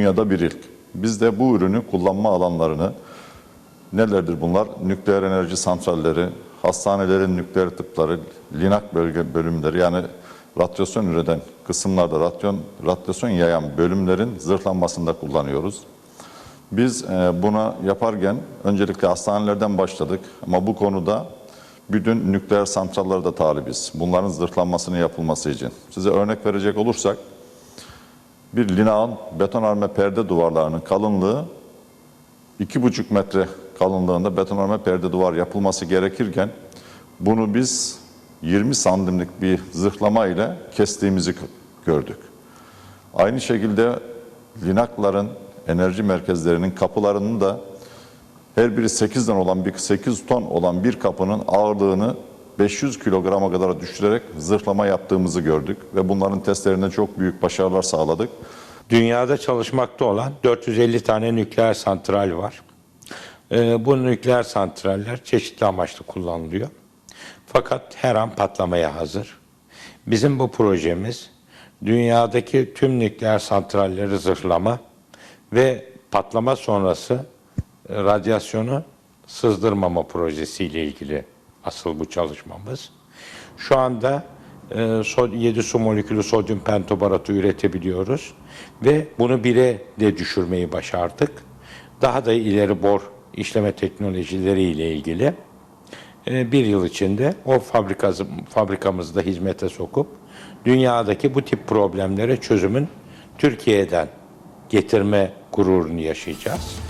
Dünyada bir ilk. Biz de bu ürünü kullanma alanlarını nelerdir bunlar? Nükleer enerji santralleri, hastanelerin nükleer tıpları, linak bölge bölümleri yani radyasyon üreten kısımlarda radyon, radyasyon yayan bölümlerin zırhlanmasında kullanıyoruz. Biz e, buna yaparken öncelikle hastanelerden başladık ama bu konuda bütün nükleer santrallere de talibiz. Bunların zırhlanmasının yapılması için. Size örnek verecek olursak bir linağın betonarme perde duvarlarının kalınlığı 2,5 metre kalınlığında betonarme perde duvar yapılması gerekirken bunu biz 20 santimlik bir zırhlama ile kestiğimizi gördük. Aynı şekilde linakların enerji merkezlerinin kapılarının da her biri 8'den olan bir 8 ton olan bir kapının ağırlığını 500 kilograma kadar düşürerek zırhlama yaptığımızı gördük ve bunların testlerinde çok büyük başarılar sağladık. Dünyada çalışmakta olan 450 tane nükleer santral var. Ee, bu nükleer santraller çeşitli amaçlı kullanılıyor. Fakat her an patlamaya hazır. Bizim bu projemiz dünyadaki tüm nükleer santralleri zırhlama ve patlama sonrası e, radyasyonu sızdırmama projesiyle ilgili asıl bu çalışmamız. Şu anda e, 7 su molekülü sodyum pentobaratı üretebiliyoruz ve bunu 1'e de düşürmeyi başardık. Daha da ileri bor işleme teknolojileri ile ilgili e, bir yıl içinde o fabrikası, fabrikamızda hizmete sokup dünyadaki bu tip problemlere çözümün Türkiye'den getirme gururunu yaşayacağız.